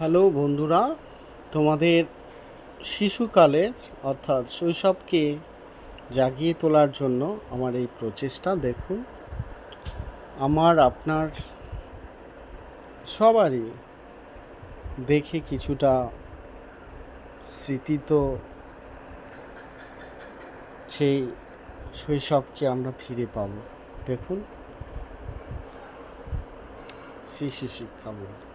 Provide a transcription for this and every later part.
Hello বন্ধুরা, তোমাদের শিশুকালের অর্থাৎ শৈশবকে জাগিয়ে তোলার জন্য আমার এই প্রচেষ্টা, দেখুন। আমার, আপনার, সবারই দেখে কিছুটা স্মৃতি তো সেই শৈশবকে আমরা ফিরে পাব। দেখুন, শিশু শিক্ষা বই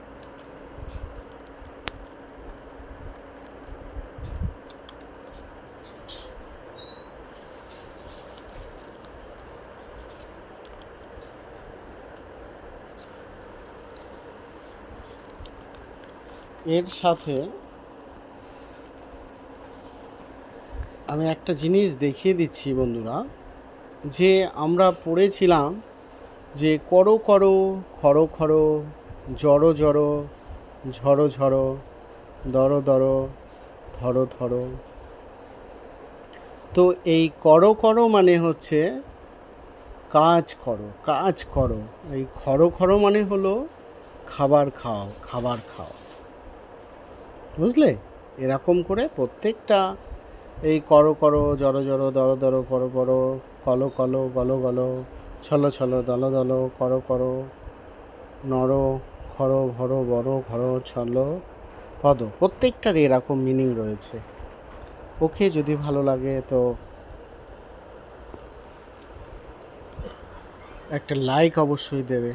এর সাথে আমি একটা জিনিস দেখিয়ে দিচ্ছি বন্ধুরা, যে আমরা পড়েছিলাম যে করো করো, খরো খরো, জড়ো জড়ো, ঝড়ো ঝড়ো, দরো দরো, ধরো ধরো। তো এই করো করো মানে হচ্ছে কাজ করো কাজ করো। এই খরো খরো মানে হলো খাবার খাও খাবার খাও। বুঝলে? এরকম করে প্রত্যেকটা এই করো করো, জড়ো জড়ো দরো দরো করো পরো কলো কলো, গলো গলো, ছলো ছলো, দলো দলো, করো করো নর খরো ভরো বড় ঘর ছলো, পদ প্রত্যেকটার এরকম মিনিং রয়েছে। ওকে যদি ভালো লাগে তো একটা লাইক অবশ্যই দেবে।